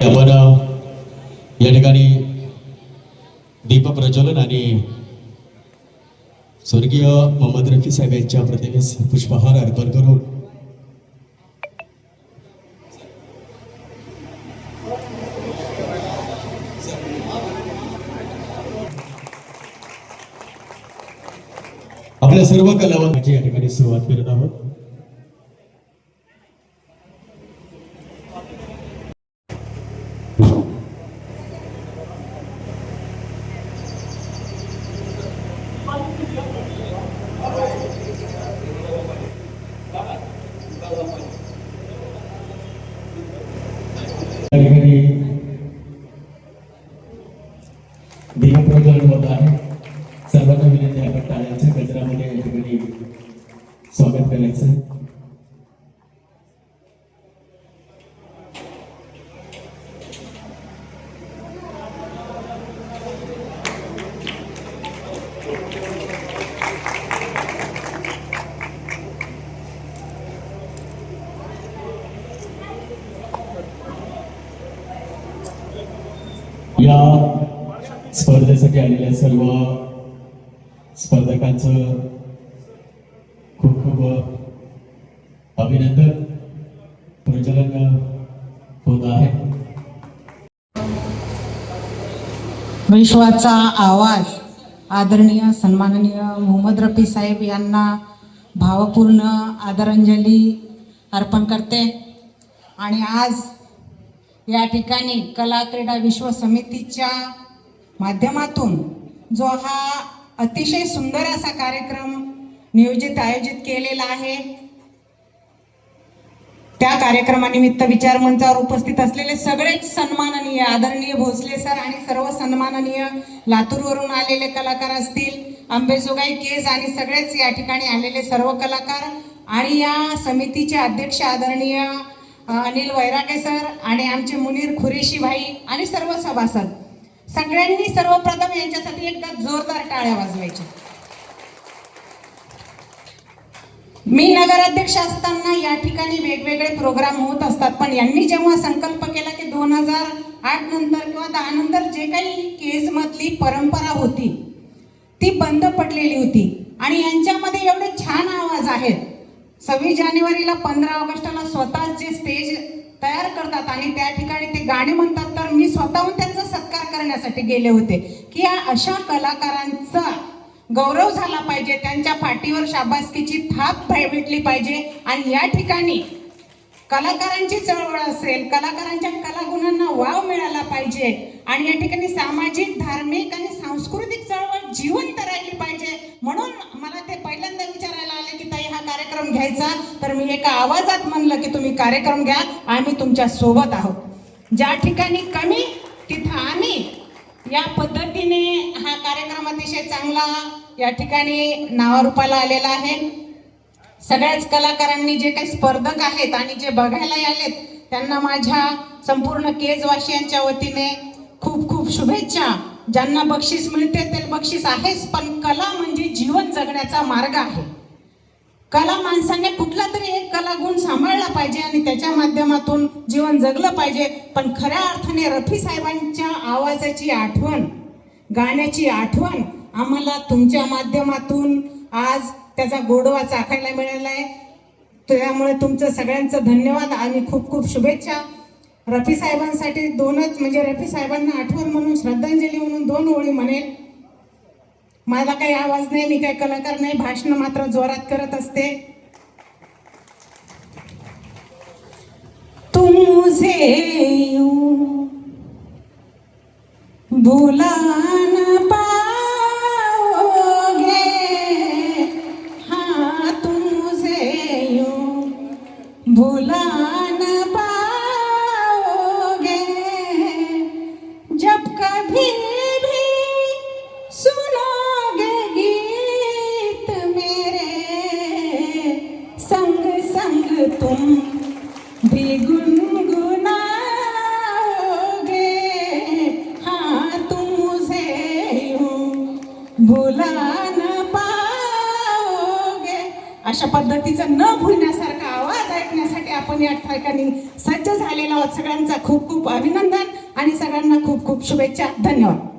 आपण या ठिकाणी दीप प्रज्वलन आणि स्वर्गीय मोहम्मद रफी साहेब यांच्या प्रतिमेस पुष्पहार अर्पण करून आपल्या सर्व कलावंतांची या ठिकाणी सुरुवात करत आहोत या ठिकाणी दीपप्रज्वलन होत आहे सर्वांना विनंती आहे आपण टाळ्यांच्या गजरामध्ये या ठिकाणी स्वागत करायचं या स्पर्धेसाठी आलेल्या सर्व स्पर्धकांचं खूप खूप अभिनंदन. प्रचलन होत आहे. विश्वाचा आवाज आदरणीय सन्माननीय मोहम्मद रफी साहेब यांना भावपूर्ण आदरांजली अर्पण करते. आणि आज या ठिकाणी कला क्रीडा विश्व समितीच्या माध्यमातून जो हा अतिशय सुंदर असा कार्यक्रम नियोजित आयोजित केलेला आहे त्या कार्यक्रमानिमित्त विचार मंचावर उपस्थित असलेले सगळेच सन्माननीय आदरणीय भोसले सर आणि सर्व सन्माननीय लातूरवरून आलेले कलाकार असतील आंबेजोगाई केज आणि सगळेच या ठिकाणी आलेले सर्व कलाकार आणि या समितीचे अध्यक्ष आदरणीय अनिल वैरागे सर आणि आमचे मुनीर खुरेशी भाई आणि सर्व सभासद. सगळ्यांनी सर्वप्रथम यांच्यासाठी एकदा जोरदार टाळ्या वाजवायच्या. मी नगराध्यक्ष असताना या ठिकाणी वेगवेगळे प्रोग्राम होत असतात पण यांनी जेव्हा संकल्प केला की दोन हजार आठ नंतर किंवा दहा नंतर जे काही केजमधली परंपरा होती ती बंद पडलेली होती. आणि यांच्यामध्ये एवढे छान आवाज आहेत. सव्वीस जानेवारीला पंधरा ऑगस्टला स्वतः जे स्टेज तयार करतात आणि त्या ठिकाणी ते गाणे म्हणतात तर मी स्वतःहून त्यांचा सत्कार करण्यासाठी गेले होते. की या अशा कलाकारांचा गौरव झाला पाहिजे त्यांच्या पाठीवर शाबासकीची थाप भेटली पाहिजे आणि या ठिकाणी कलाकारांची चळवळ असेल कलाकारांच्या कलागुणांना वाव मिळाला पाहिजे आणि या ठिकाणी सामाजिक धार्मिक आणि सांस्कृतिक घ्यायचा? तर मी एका आवाजात म्हणलं की तुम्ही कार्यक्रम घ्या आम्ही तुमच्यासोबत आहोत. ज्या ठिकाणी कमी तिथं आम्ही. या पद्धतीने हा कार्यक्रम अतिशय चांगला या ठिकाणी नावारूपाला आलेला आहे. सगळ्याच कलाकारांनी जे काही स्पर्धक आहेत आणि जे बघायला आलेत त्यांना माझ्या संपूर्ण केजवासियांच्या वतीने खूप खूप शुभेच्छा. ज्यांना बक्षीस मिळते ते बक्षीस आहेच पण कला म्हणजे जीवन जगण्याचा मार्ग आहे. कला माणसाने कुठला तरी एक कला गुण सांभाळला पाहिजे आणि त्याच्या माध्यमातून जीवन जगलं पाहिजे. पण खऱ्या अर्थाने रफी साहेबांच्या आवाजाची आठवण गाण्याची आठवण आम्हाला तुमच्या माध्यमातून आज त्याचा गोडवा चाखायला मिळाला आहे. त्यामुळे तुमचं सगळ्यांचं धन्यवाद आणि खूप खूप शुभेच्छा. रफी साहेबांसाठी दोनच म्हणजे रफी साहेबांना आठवण म्हणून श्रद्धांजली म्हणून दोन ओळी म्हणेल. माझा काही आवाज नाही मी काही कलाकार नाही भाषण मात्र जोरात करत असते. तुझे मुझे पाओगे. हा तुझे मुझे भुला अशा पद्धतीचा न भुलण्यासारखा आवाज ऐकण्यासाठी आपण या ठिकाणी सज्ज झालेलो आहोत. सगळ्यांचा खूप खूप अभिनंदन आणि सगळ्यांना खूप खूप शुभेच्छा. धन्यवाद.